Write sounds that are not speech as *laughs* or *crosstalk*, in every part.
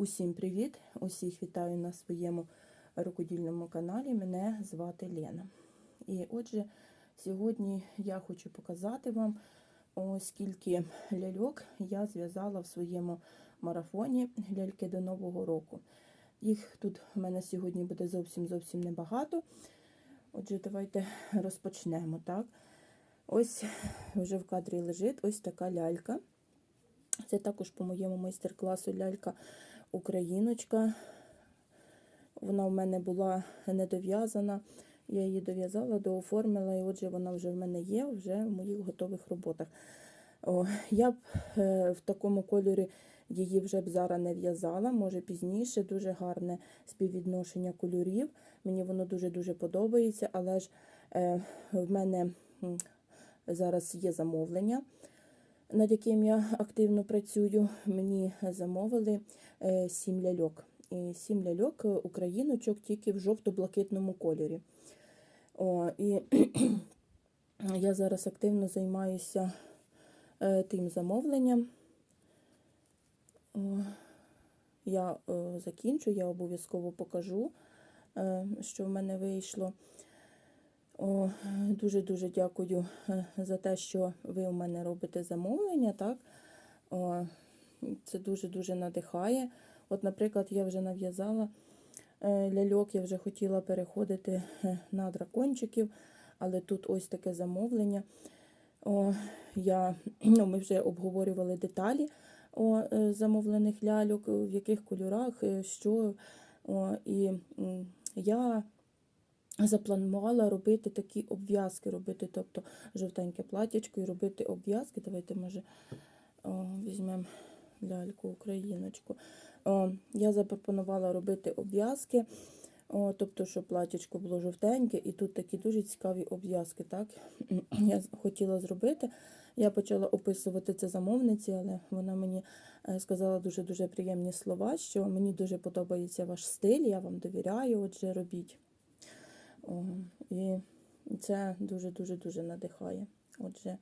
Усім привіт! Усіх вітаю на своєму рукодільному каналі. Мене звати Лена. І отже, сьогодні я хочу показати вам, скільки ляльок я зв'язала в своєму марафоні ляльки до Нового року. Їх тут в мене сьогодні буде зовсім зовсім небагато. Отже, давайте розпочнемо. так. Ось вже в кадрі лежить ось така лялька. Це також по моєму майстер-класу лялька Україночка. Вона в мене була недов'язана. Я її дов'язала, дооформила, і отже, вона вже в мене є, вже в моїх готових роботах. О, я б е, в такому кольорі її вже б зараз не в'язала, може пізніше, дуже гарне співвідношення кольорів. Мені воно дуже-дуже подобається, але ж е, в мене зараз є замовлення над яким я активно працюю, мені замовили сім ляльок. І сім ляльок е, україночок тільки в жовто-блакитному кольорі. О, І *clears throat* я зараз активно займаюся е, тим замовленням. Я закінчу, я обов'язково покажу, що в мене вийшло. Дуже-дуже дякую е, за те, що ви у мене робите замовлення. так? Це дуже-дуже надихає. От, наприклад, я вже нав'язала е, ляльок, я вже хотіла переходити е, на дракончиків, але тут ось таке замовлення. О, я, *clears throat* ну, Ми вже обговорювали деталі о, замовлених ляльок, в яких кольорах, що. О, І я запланувала робити такі обв'язки, робити, тобто жовтеньке платячко і робити обв'язки. Давайте, може, візьмемо ляльку, україночку. Я запропонувала робити обв'язки, тобто, щоб платячко було жовтеньке, і тут такі дуже цікаві обв'язки. так, *clears throat* Я хотіла зробити. Я почала описувати це замовниці, але вона мені е, сказала дуже-дуже приємні слова, що мені дуже подобається ваш стиль, я вам довіряю, отже, робіть. О, І це дуже-дуже-дуже надихає. Отже,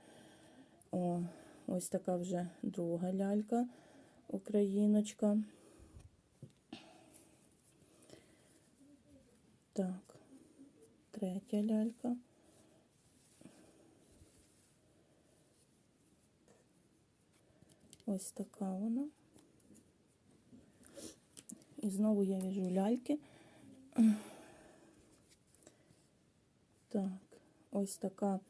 о, ось така вже друга лялька, україночка. Так, третя лялька. Ось така вона. І знову я в'яжу ляльки. Так, ось така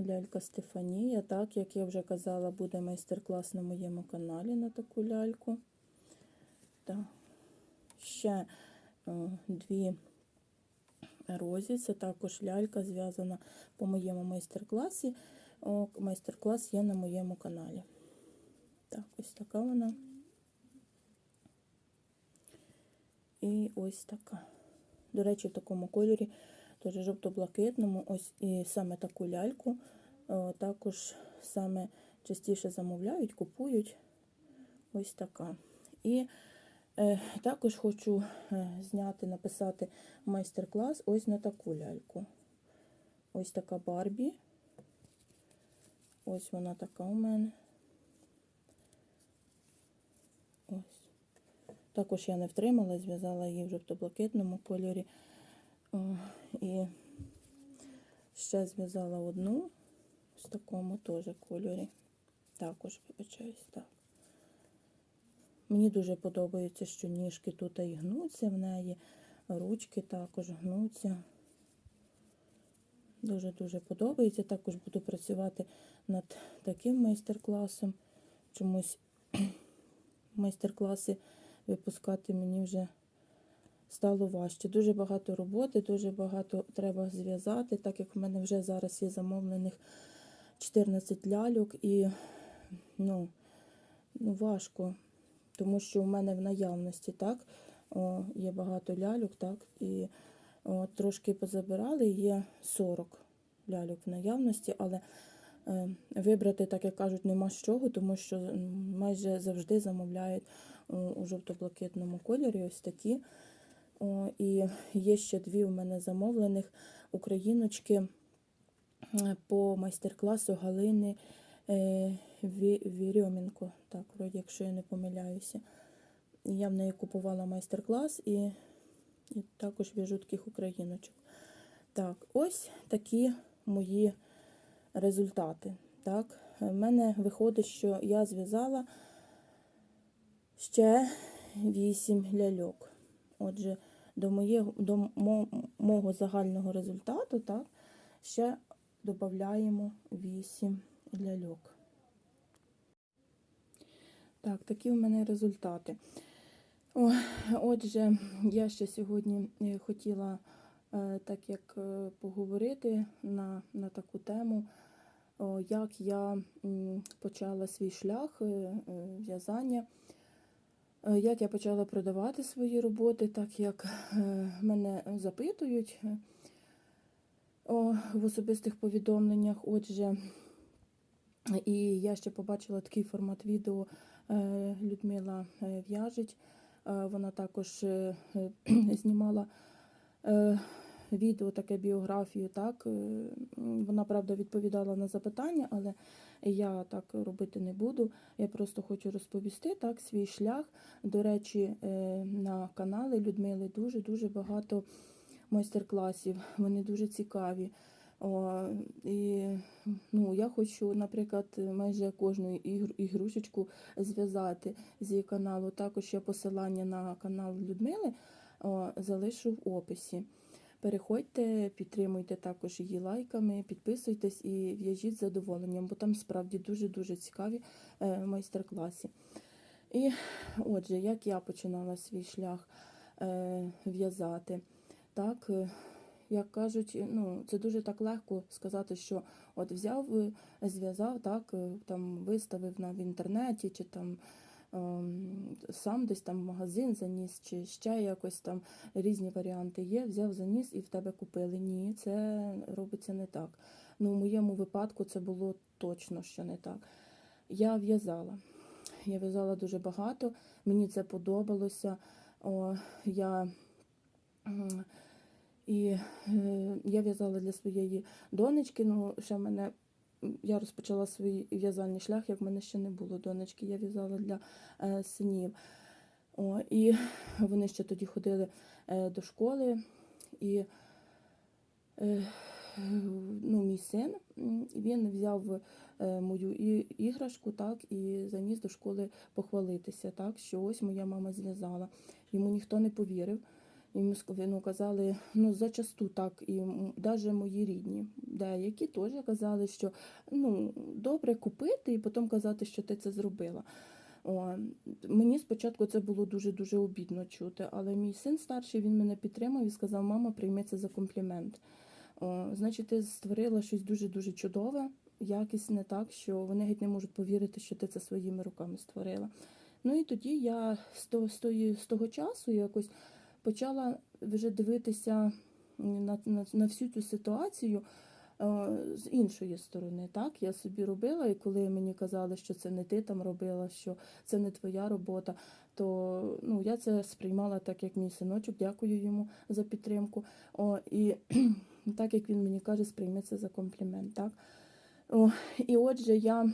лялька Стефанія. Так, як я вже казала, буде майстер-клас на моєму каналі на таку ляльку. Так, ще е, дві розі. Це також лялька зв'язана по моєму майстер-класі. Майстер-клас є на моєму каналі. Так, ось така вона. І ось така. До речі, в такому кольорі теж жовто-блакитному. Ось і саме таку ляльку е, також саме частіше замовляють, купують ось така. І е, також хочу е, зняти, написати майстер-клас ось на таку ляльку. Ось така Барбі. Ось вона така у мене. Ось. Також я не втримала, зв'язала її в жовто-блакитному кольорі. І ще зв'язала одну в такому теж кольорі. Також вибачаюсь, так. Мені дуже подобається, що ніжки тут і гнуться в неї, ручки також гнуться. Дуже-дуже подобається. Також буду працювати над таким майстер-класом. Чомусь *clears throat* майстер-класи випускати мені вже стало важче. Дуже багато роботи, дуже багато треба зв'язати, так як в мене вже зараз є замовлених 14 ляльок і ну, ну важко, тому що в мене в наявності так, о, є багато ляльок, так, і о, трошки позабирали, є 40 ляльок в наявності, але е, Вибрати, так як кажуть, нема з чого, тому що майже завжди замовляють у жовто-блакитному кольорі ось такі. О, І є ще дві у мене замовлених україночки е, по майстер-класу Галини е, Вірьоменко. Так, вроді, якщо я не помиляюся. Я в неї купувала майстер-клас і, і також в'яжу таких україночок. Так, ось такі мої результати. Так, в мене виходить, що я зв'язала ще 8 ляльок. Отже, до, моєго, до мо- мого загального результату, так, ще додаємо 8 ляльок. Так, такі в мене результати. О, отже, я ще сьогодні е, хотіла, е, так як е, поговорити на, на таку тему, як я почала свій шлях в'язання, як я почала продавати свої роботи, так як е, мене запитують е, в особистих повідомленнях. Отже, і я ще побачила такий формат відео е, Людмила е, в'яжить. Е, Вона також е, е, *clears throat* знімала е, відео, таке біографію. Так? е, Вона, правда, відповідала на запитання, але я так робити не буду. Я просто хочу розповісти так, свій шлях. До речі, е, на каналі Людмили дуже-дуже багато майстер-класів. Вони дуже цікаві. О, і ну, я хочу, наприклад, майже кожну ігр- ігрушечку зв'язати з її каналу. Також я посилання на канал Людмили о, залишу в описі. Переходьте, підтримуйте також її лайками, підписуйтесь і в'яжіть з задоволенням, бо там справді дуже-дуже цікаві е, майстер-класи. І отже, як я починала свій шлях е, в'язати. Так, е, як кажуть, ну це дуже так легко сказати, що от взяв, зв'язав, так там виставив на в інтернеті, чи там ем, сам десь там в магазин заніс, чи ще якось там різні варіанти є. Взяв, заніс і в тебе купили. Ні, це робиться не так. Ну, в моєму випадку це було точно що не так. Я в'язала. Я в'язала дуже багато, мені це подобалося. О, я і е, я в'язала для своєї донечки. Ну, ще в мене я розпочала свій в'язальний шлях, як в мене ще не було донечки. Я в'язала для е, синів. О, і вони ще тоді ходили е, до школи. І е, ну, мій син він взяв е, мою і- іграшку, так, і заніс до школи похвалитися, так, що ось моя мама зв'язала. Йому ніхто не повірив. Ск- ну, казали, ну зачасту так, і навіть мої рідні, деякі теж казали, що ну, добре купити і потім казати, що ти це зробила. О, мені спочатку це було дуже-дуже обідно чути, але мій син старший він мене підтримав і сказав, мама, прийми це за комплімент. О, значить, ти створила щось дуже-дуже чудове, якісне так, що вони геть не можуть повірити, що ти це своїми руками створила. Ну і тоді я з того, з того часу якось почала вже дивитися на, на, на всю цю ситуацію е, з іншої сторони. Так, я собі робила, і коли мені казали, що це не ти там робила, що це не твоя робота, то ну, я це сприймала так, як мій синочок, дякую йому за підтримку. О, і *clears throat* так як він мені каже, сприйми це за комплімент. Так? О, і отже, я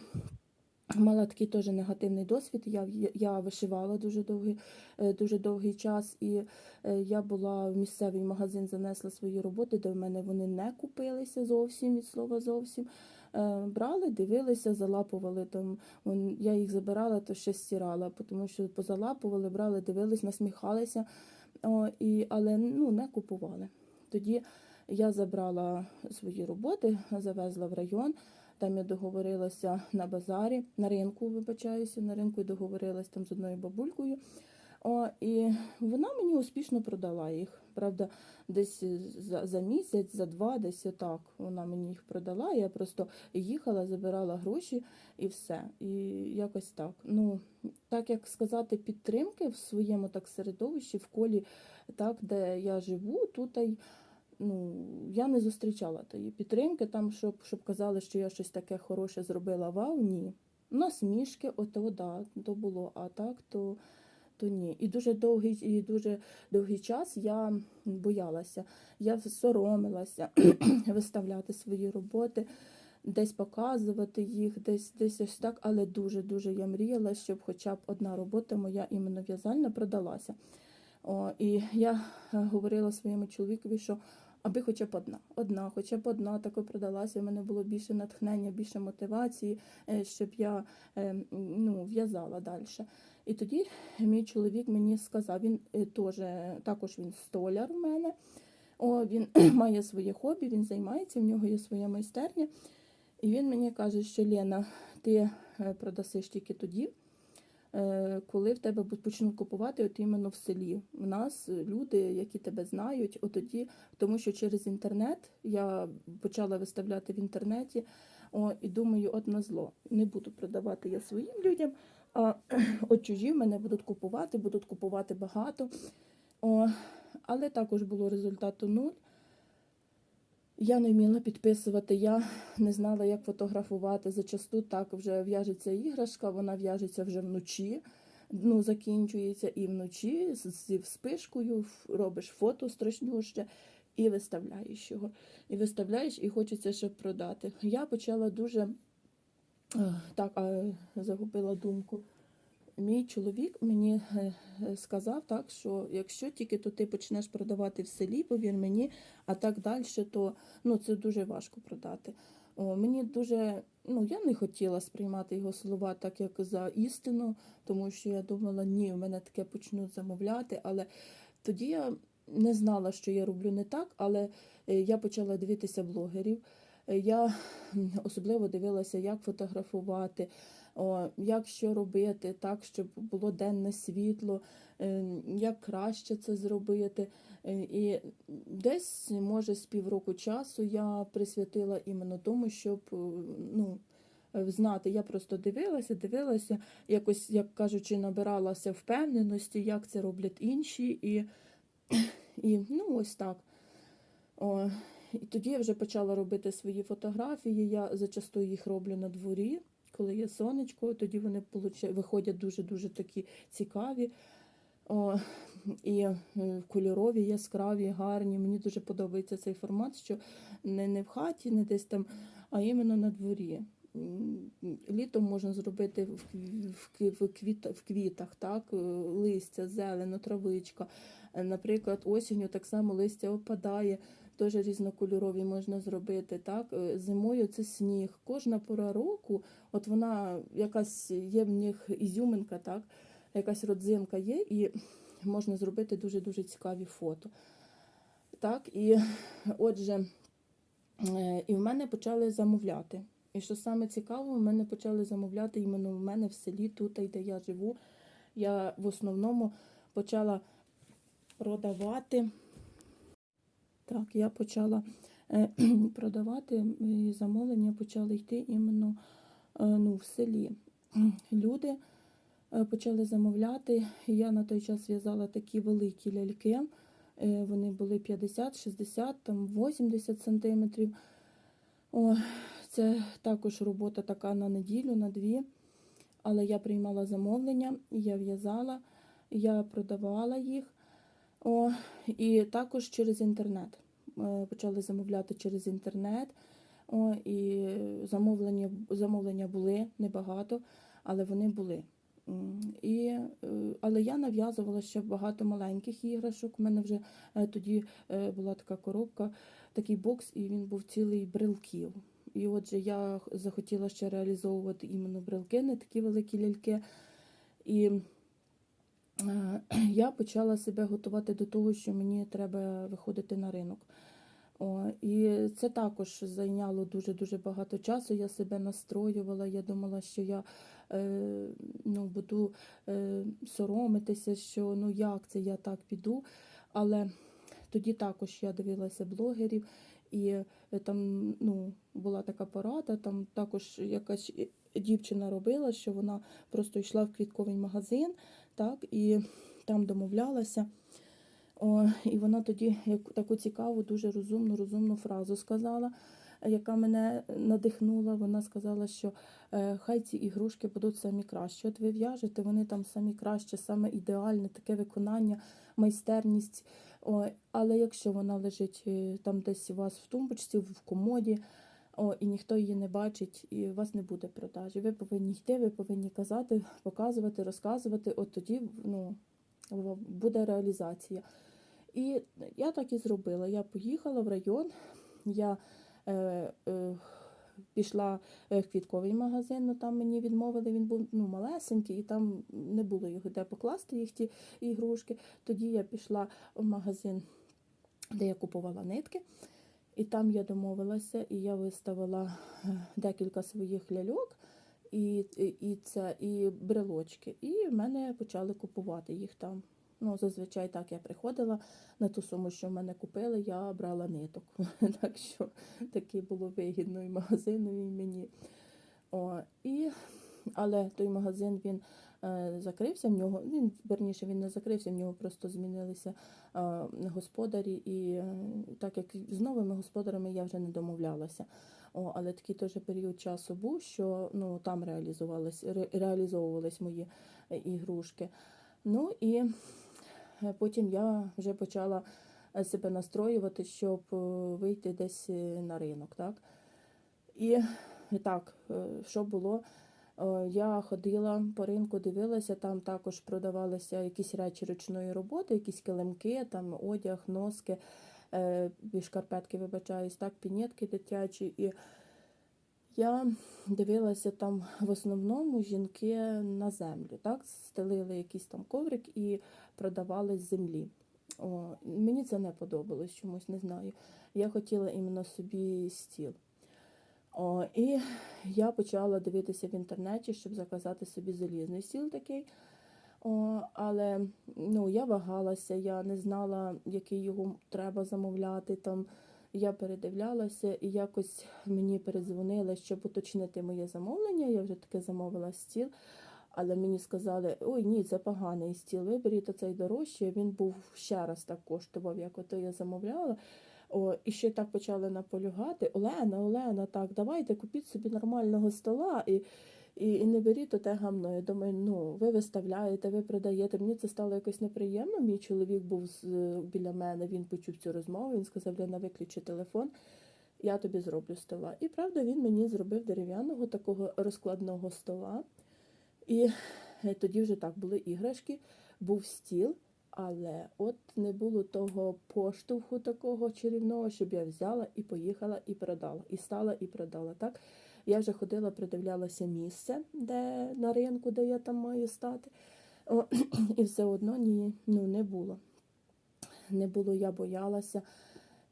мала такий теж негативний досвід. Я, я вишивала дуже довгий, е, дуже довгий час, і е, я була в місцевий магазин, занесла свої роботи, де в мене вони не купилися зовсім від слова зовсім. Е, Брали, дивилися, залапували там. Я їх забирала, то ще стирала, тому що позалапували, брали, дивились, насміхалися, і, але ну, не купували. Тоді я забрала свої роботи, завезла в район. Там я договорилася на базарі, на ринку, вибачаюся, на ринку я договорилася там з одною бабулькою. О, і вона мені успішно продала їх. Правда, десь за, за місяць, за два, десь отак вона мені їх продала. Я просто їхала, забирала гроші і все. І якось так. Ну, так як сказати, підтримки в своєму так середовищі, в колі, так, де я живу, тут й ну, я не зустрічала тої підтримки, там, щоб, щоб казали, що я щось таке хороше зробила. Вау, ні. Насмішки, ото да, то було, а так то, то ні. І дуже довгий, і дуже довгий час я боялася, я соромилася *clears throat* виставляти свої роботи. десь показувати їх, десь десь ось так, але дуже-дуже я мріяла, щоб хоча б одна робота моя іменно в'язальна продалася. О, і я е, говорила своєму чоловікові, що аби хоча б одна, одна, хоча б одна тако продалася, в мене було більше натхнення, більше мотивації, е, щоб я е, ну, в'язала далі. І тоді мій чоловік мені сказав, він е, теж, також він столяр у мене. О, він *clears throat* має своє хобі, він займається, в нього є своя майстерня. І він мені каже, що Лена, ти продасиш тільки тоді, коли в тебе почнуть купувати от іменно в селі. У нас е, люди, які тебе знають, от тоді, тому що через інтернет я почала виставляти в інтернеті. О, і думаю, от на зло. Не буду продавати я своїм людям, а *clears throat* от чужі мене будуть купувати, будуть купувати багато. О, але також було результату нуль. Я не вміла підписувати, я не знала, як фотографувати. Зачасту так вже в'яжеться іграшка, вона в'яжеться вже вночі, ну, закінчується і вночі зі вспишкою робиш фото страшнюще і виставляєш його. І виставляєш, і хочеться, щоб продати. Я почала дуже е, так, загубила думку. Мій чоловік мені е, е, сказав так, що якщо тільки то ти почнеш продавати в селі, повір мені, а так далі, то ну, це дуже важко продати. О, мені дуже, ну я не хотіла сприймати його слова так, як за істину, тому що я думала, ні, в мене таке почнуть замовляти. Але тоді я не знала, що я роблю не так, але е, я почала дивитися блогерів. Я особливо дивилася, як фотографувати, як що робити, так, щоб було денне світло, е, як краще це зробити. Е, І десь, може, з півроку часу я присвятила іменно тому, щоб е, ну, знати. Я просто дивилася, дивилася, якось, як кажучи, набиралася впевненості, як це роблять інші. І, і ну, ось так. О, і тоді я вже почала робити свої фотографії. Я зачасту їх роблю на дворі, коли є сонечко, тоді вони виходять дуже-дуже такі цікаві. О, і е, кольорові, яскраві, гарні. Мені дуже подобається цей формат, що не, не в хаті, не десь там, а іменно на дворі. Літом можна зробити в, в, квіт, в квітах, так, е, листя, зелено, травичка. Е, Наприклад, осінню так само листя опадає, теж різнокольорові можна зробити. Так? Е, Зимою це сніг. Кожна пора року, от вона якась є в них ізюминка, так? якась родзинка є, і можна зробити дуже-дуже цікаві фото. Так, і отже, е, і в мене почали замовляти. І що саме цікаво, в мене почали замовляти іменно в мене в селі, тут, де я живу. Я в основному почала продавати. Так, я почала е, *clears throat* продавати, і замовлення почали йти іменно е, ну, в селі. *clears throat* Люди е, почали замовляти. Я на той час в'язала такі великі ляльки. Вони були 50, 60, там 80 сантиметрів. О, це також робота така на неділю, на дві. Але я приймала замовлення, я в'язала, я продавала їх. О, і також через інтернет. Е, Почали замовляти через інтернет. О, і замовлення, замовлення були небагато, але вони були. І, е, але я нав'язувала ще багато маленьких іграшок. У мене вже е, тоді була така коробка, такий бокс, і він був цілий брелків. І отже, я захотіла ще реалізовувати іменно брелки, не такі великі ляльки. І *clears throat* я почала себе готувати до того, що мені треба виходити на ринок. О, і це також зайняло дуже-дуже багато часу. Я себе настроювала. Я думала, що я е, ну, буду е, соромитися, що ну як це я так піду. Але тоді також я дивилася блогерів, і е, там ну, була така порада, там також якась дівчина робила, що вона просто йшла в квітковий магазин, так, і там домовлялася. О, і вона тоді таку цікаву, дуже розумну, розумну фразу сказала, яка мене надихнула. Вона сказала, що е, хай ці ігрушки будуть самі кращі. От ви в'яжете, вони там самі краще, саме ідеальне, таке виконання, майстерність. О, але якщо вона лежить е, там десь у вас в тумбочці, в комоді, О, і ніхто її не бачить, і у вас не буде продажі. Ви повинні йти, ви повинні казати, показувати, розказувати. От тоді ну, буде реалізація. І я так і зробила. Я поїхала в район, я е, е, пішла в квітковий магазин, ну там мені відмовили, він був ну, малесенький, і там не було його де покласти їх ті ігрушки. Тоді я пішла в магазин, де я купувала нитки. І там я домовилася, і я виставила е, декілька своїх ляльок і, і, це, і брелочки. І в мене почали купувати їх там. Ну, зазвичай так я приходила на ту суму, що в мене купили, я брала ниток. *laughs* Так що таке було вигідно і магазину, і мені. О, і, але той магазин він закрився в нього. Він верніше він не закрився, в нього просто змінилися е, господарі, і е, так як з новими господарями я вже не домовлялася. О, але такий теж період часу був, що ну, там ре, реалізовувались мої е, ігрушки. Ну і е, потім я вже почала е, себе настроювати, щоб е, вийти десь е, на ринок. Так? І так, е, що було? Е, Я ходила по ринку, дивилася, там також продавалися якісь речі ручної роботи, якісь килимки, там одяг, носки, е, шкарпетки, вибачаюсь, так, пінетки дитячі. І я дивилася там в основному жінки на землю, так, стелили якийсь там коврик і продавали з землі. О, мені це не подобалось чомусь, не знаю. Я хотіла іменно собі стіл. О, і я почала дивитися в інтернеті, щоб заказати собі залізний стіл такий. О, але ну, я вагалася, я не знала, який його треба замовляти. Там я передивлялася і якось мені передзвонили, щоб уточнити моє замовлення. Я вже таки замовила стіл. Але мені сказали, ой, ні, це поганий стіл. Виберіть оцей дорожчий. Він був ще раз так коштував, як ото я замовляла. О, і ще так почали наполягати. Олена, Олена, так, давайте купіть собі нормального стола і, і, і не беріть оте гамно. Я думаю, ну, ви виставляєте, ви продаєте. Мені це стало якось неприємно. Мій чоловік був з, біля мене, він почув цю розмову, він сказав, Лена, виключи телефон, я тобі зроблю стола. І правда, він мені зробив дерев'яного такого розкладного стола. І е, тоді вже так були іграшки, був стіл. Але от не було того поштовху такого чарівного, щоб я взяла і поїхала і продала. І стала і продала. Так я вже ходила, придивлялася місце, де на ринку, де я там маю стати. О, *clears throat* і все одно ні, ну не було. Не було, я боялася.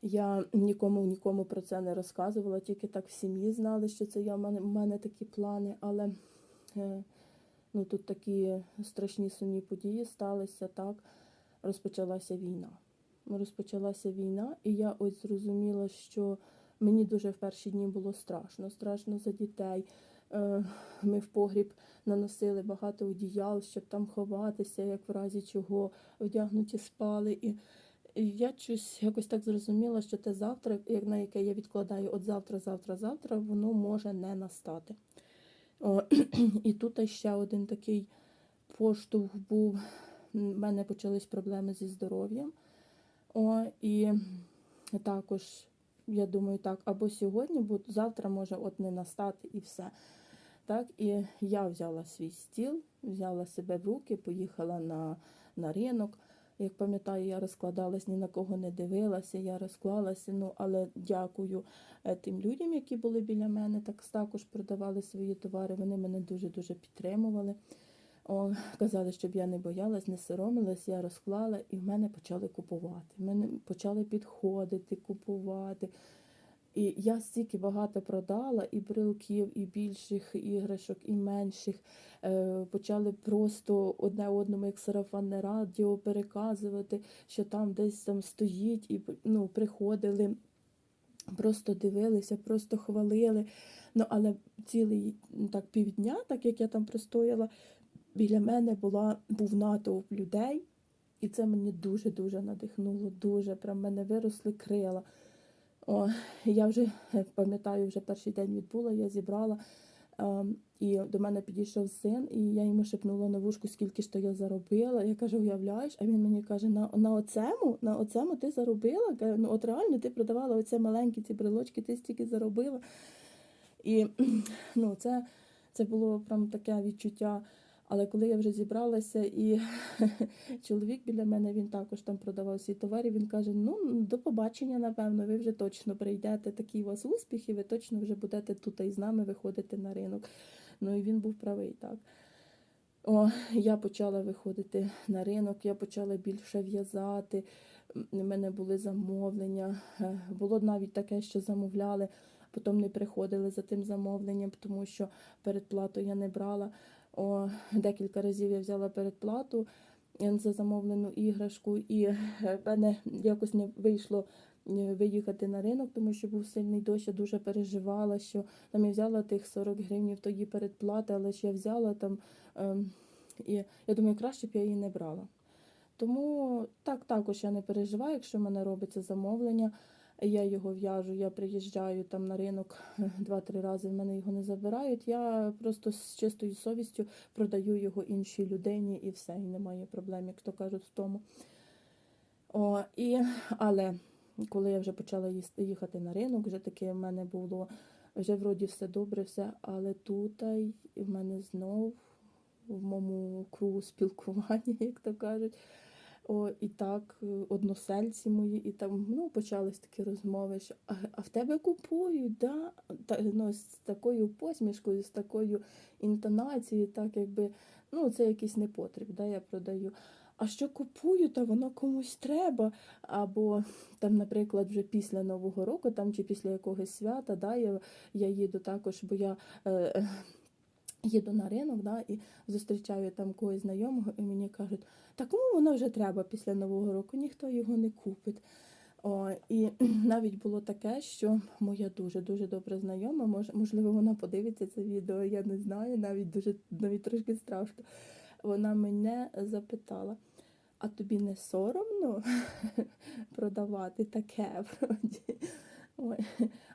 Я нікому нікому про це не розказувала, тільки так в сім'ї знали, що це я в мене, в мене такі плани. Але е, ну, тут такі страшні сумні події сталися так розпочалася війна. Розпочалася війна, і я ось зрозуміла, що мені дуже в перші дні було страшно, страшно за дітей. Е, Ми в погріб наносили багато одіял, щоб там ховатися, як в разі чого вдягнуті спали. І я щось якось так зрозуміла, що те завтра, на яке я відкладаю от завтра, завтра, завтра, воно може не настати. О, *clears throat* І тут ще один такий поштовх був в мене почались проблеми зі здоров'ям. О, І також, я думаю, так, або сьогодні, бо завтра може от не настати і все. Так, І я взяла свій стіл, взяла себе в руки, поїхала на, на ринок. Як пам'ятаю, я розкладалась, ні на кого не дивилася, я розклалася. Ну, але дякую е, тим людям, які були біля мене, так також продавали свої товари. Вони мене дуже-дуже підтримували. О, казали, щоб я не боялась, не соромилась, я розклала і в мене почали купувати. В мене почали підходити, купувати. І я стільки багато продала і брелків, і більших іграшок, і менших. Е, Почали просто одне одному, як сарафанне радіо, переказувати, що там десь там стоїть, і ну, приходили, просто дивилися, просто хвалили. Ну, але цілий так півдня, так як я там простояла, біля мене була, був натовп людей, і це мені дуже-дуже надихнуло. Дуже прям мене виросли крила. О, Я вже пам'ятаю, вже перший день відбула, я зібрала Ем, І до мене підійшов син, і я йому шепнула на вушку, скільки ж то я заробила. Я кажу, уявляєш? А він мені каже: на на оцему, на оцему ти заробила? Ну от реально ти продавала оце маленькі ці брелочки, ти стільки заробила. І *clears throat* ну, це, це було прям таке відчуття. Але коли я вже зібралася, і *laughs* чоловік біля мене він також там продавав свій товар, і він каже: Ну, до побачення, напевно, ви вже точно прийдете. Такі у вас успіхи, ви точно вже будете тут і з нами виходити на ринок. Ну і він був правий так. О, я почала виходити на ринок, я почала більше в'язати. У мене були замовлення. Е, Було навіть таке, що замовляли, потім не приходили за тим замовленням, тому що передплату я не брала. О, декілька разів я взяла передплату е, за замовлену іграшку, і е, в мене якось не вийшло е, виїхати на ринок, тому що був сильний дощ, я дуже переживала, що там я взяла тих 40 гривень тоді передплати, але я взяла там, ем, і я думаю, краще б я її не брала. Тому так також я не переживаю, якщо в мене робиться замовлення. Я його в'яжу, я приїжджаю там на ринок *laughs* два-три рази, в мене його не забирають. Я просто з чистою совістю продаю його іншій людині і все, і немає проблем, як то кажуть в тому. О, і, Але коли я вже почала їхати на ринок, вже таке в мене було, вже вроді все добре, все, але тут в мене знов в моєму кругу спілкування, *laughs* як то кажуть. О, і так, е, односельці мої, і там ну, почались такі розмови, що а, а в тебе купують, да? Та, ну, з такою посмішкою, з такою інтонацією, так якби ну, це якийсь непотріб, да, я продаю. А що купую, та воно комусь треба. Або там, наприклад, вже після Нового року, там чи після якогось свята, да, я, я їду також, бо я. Е, Їду на ринок да, і зустрічаю там когось знайомого, і мені кажуть, та кому воно вже треба після Нового року, ніхто його не купить. О, і *clears throat* навіть було таке, що моя дуже-дуже добра знайома, мож, можливо, вона подивиться це відео, я не знаю, навіть дуже навіть трошки страшно. Вона мене запитала, а тобі не соромно *laughs* продавати таке? вроді?» Ой.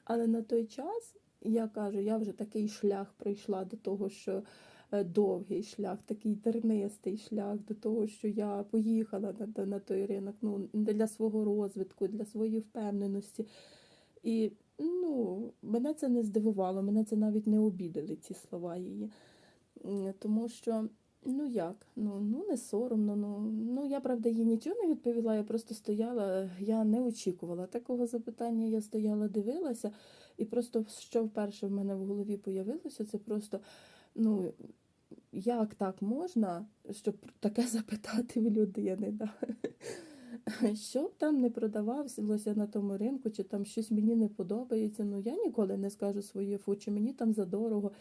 Але на той час я кажу, я вже такий шлях пройшла до того, що е, довгий шлях, такий тернистий шлях, до того, що я поїхала на, на той ринок ну, для свого розвитку, для своєї впевненості. І ну, мене це не здивувало, мене це навіть не обідали, ці слова її. Тому що, ну як, ну, ну не соромно. Ну, ну я правда їй нічого не відповіла, я просто стояла, я не очікувала такого запитання. Я стояла, дивилася, і просто що вперше в мене в голові появилося, це просто, ну, як так можна, щоб таке *laughs* запитати в людини. Да? Що б там не продавалося на тому ринку, чи там щось мені не подобається, ну я ніколи не скажу своє фу, чи мені там задорого.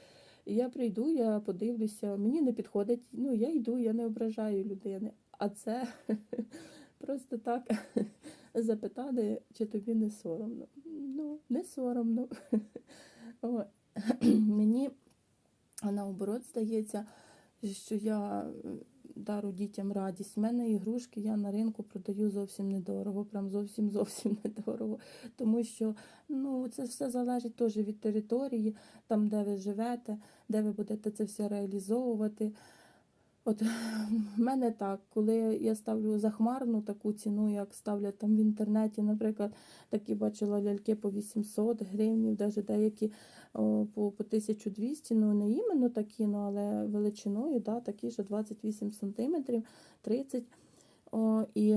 Я прийду, я подивлюся, мені не підходить, ну я йду, я не ображаю людини. А це *laughs* просто так *laughs* запитали, чи тобі не соромно. Ну, не соромно. *laughs* О, *clears throat* Мені наоборот здається, що я дару дітям радість. У мене ігрушки я на ринку продаю зовсім недорого, прям зовсім *laughs* зовсім недорого. Тому що ну, це все залежить теж від території, там, де ви живете, де ви будете це все реалізовувати. От в мене так, коли я ставлю захмарну таку ціну, як ставлять там в інтернеті, наприклад, такі бачила ляльки по 800 гривень, навіть деякі о, по, по 1200, ну не іменно такі, ну, але величиною, да, такі, що 28 сантиметрів, 30. О, і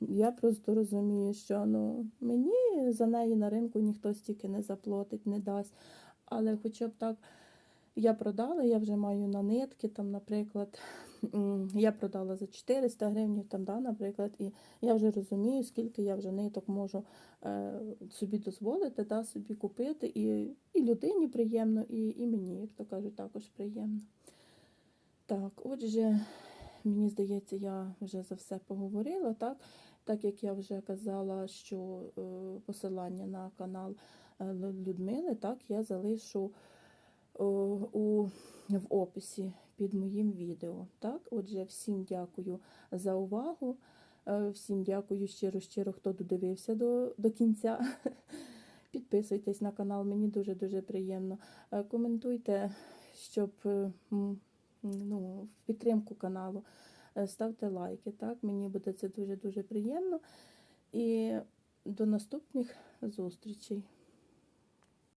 я просто розумію, що ну, мені за неї на ринку ніхто стільки не заплатить, не дасть. Але хоча б так я продала, я вже маю на нитки, там, наприклад, *laughs* я продала за 400 гривень, там, да, наприклад, і я вже розумію, скільки я вже ниток можу е, собі дозволити, да, собі купити. І, і людині приємно, і, і мені, як то кажуть, також приємно. Так, отже, мені здається, я вже за все поговорила, так? Так як я вже казала, що е, посилання на канал е, Людмили, так, я залишу у, в описі під моїм відео. Так? Отже, всім дякую за увагу. Е, Всім дякую щиро-щиро, хто додивився до, до кінця. *laughs* Підписуйтесь на канал, мені дуже-дуже приємно. Е, Коментуйте, щоб е, ну, в підтримку каналу. Е, Ставте лайки, так? Мені буде це дуже-дуже приємно. І до наступних зустрічей.